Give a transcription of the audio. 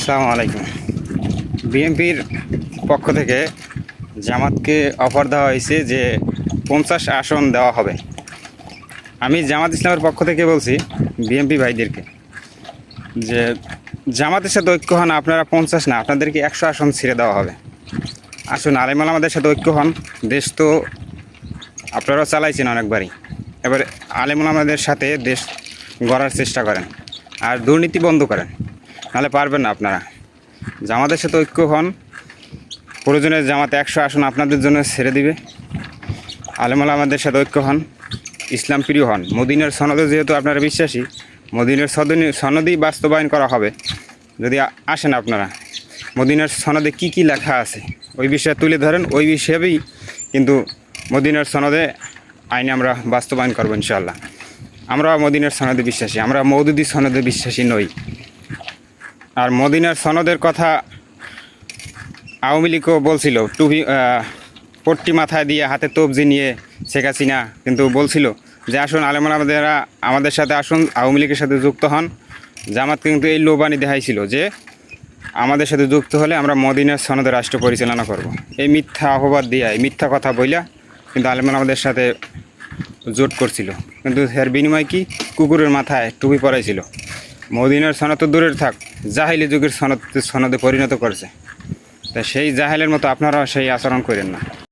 আসসালামু আলাইকুম। বিএনপির পক্ষ থেকে জামাতকে অফার দেওয়া হয়েছে যে পঞ্চাশ আসন দেওয়া হবে। আমি জামাত ইসলামের পক্ষ থেকে বলছি, বিএনপি ভাইদেরকে, যে জামাতের সাথে ঐক্য হন আপনারা পঞ্চাশ না, আপনাদেরকে একশো আসন ছেড়ে দেওয়া হবে। আসুন আলিমাল আমাদের সাথে ঐক্য হন। দেশ তো আপনারাও চালাইছেন অনেকবারই। এবার আলিমুল আমাদের সাথে দেশ গড়ার চেষ্টা করেন। আর দুর্নীতি বন্ধ করেন। নাহলে পারবেন না আপনারা। জামাতের সাথে ঐক্য হন। প্রয়োজনে জামাতে একশো আসন আপনাদের জন্য ছেড়ে দিবে। আলেমালা আমাদের সাথে ঐক্য হন। ইসলাম প্রিয় হন। মদিনের সনদে যেহেতু আপনারা বিশ্বাসী, মদিনের সদনী সনদই বাস্তবায়ন করা হবে। যদি আসেন আপনারা। মদিনার সনদে কি কি লেখা আছে? ওই বিষয়ে তুলে ধরেন। ওই হিসেবেই কিন্তু মদিনার সনদে আইনে আমরা বাস্তবায়ন করব ইনশাল্লাহ আমরা মদিনার সনদে বিশ্বাসী। আমরা মৌদুদি সনদে বিশ্বাসী নই। আর মদিনার সনদের কথা আওয়ামী লীগও বলছিল, টুপি পট্টি মাথায় দিয়ে হাতে তবজি নিয়ে শেখ হাসিনা কিন্তু বলছিল যে, আসুন আলেমান আমাদেরা আমাদের সাথে আসুন, আওয়ামী লীগের সাথে যুক্ত হন। জামাত কিন্তু এই লোবানি দেখাইছিল যে, আমাদের সাথে যুক্ত হলে আমরা মদিনার সনদে রাষ্ট্র পরিচালনা করব। এই মিথ্যা আহ্বাদ দিয়ে মিথ্যা কথা বইলা কিন্তু আলেমান আমাদের সাথে জোট করছিল। কিন্তু এর বিনিময় কি? কুকুরের মাথায় টুপি পরাইছিল। মদিনার সনদ দূরের থাক, জাহিলি যুগের সনদ সনদে পরিণত করেছে। তা সেই জাহেলের মতো আপনারাও সেই আচরণ করেন না।